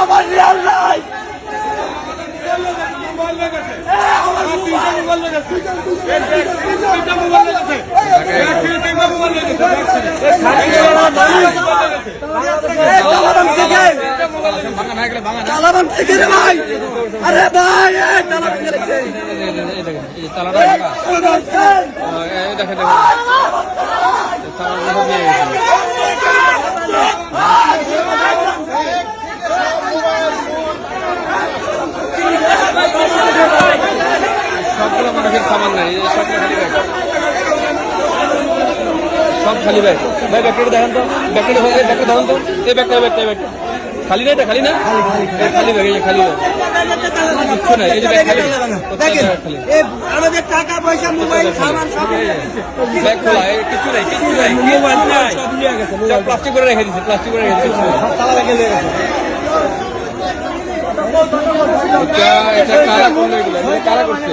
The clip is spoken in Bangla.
আমার রিয়াল নাই এ চালাবাম থেকে ভাঙা না গেলে ভাঙা না চালাবাম থেকে রে ভাই আরে ভাই এই দেখেন, দেখেন দেখেন এই তালাটা ভেঙে গেছে সবগুলো মানুষের সামান নাই সবগুলো খালি ব্যাগ সব খালি ব্যাগ ভাই ব্যাগটা দেখেন তো। ব্যাগটা দেখেন এই ব্যাগটা দেখেন তো। এই ব্যাগটা ব্যাগটা ব্যাগটা খালি না এটা? খালি না? খালি ব্যাগ এই খালি ব্যাগ কিচ্ছু নাই এই যে ব্যাগ খালি। খালি? আমাদের টাকা পয়সা মোবাইল সামান সব ব্যাগ খোলা এই কিছু নাই কিছু নাই মোবাইল নাই। সব প্লাস্টিক করে রেখে দিচ্ছে প্লাস্টিক করে রেখে দিচ্ছে এটা এটা কারা করল এগুলো? এগুলো কারা করছে?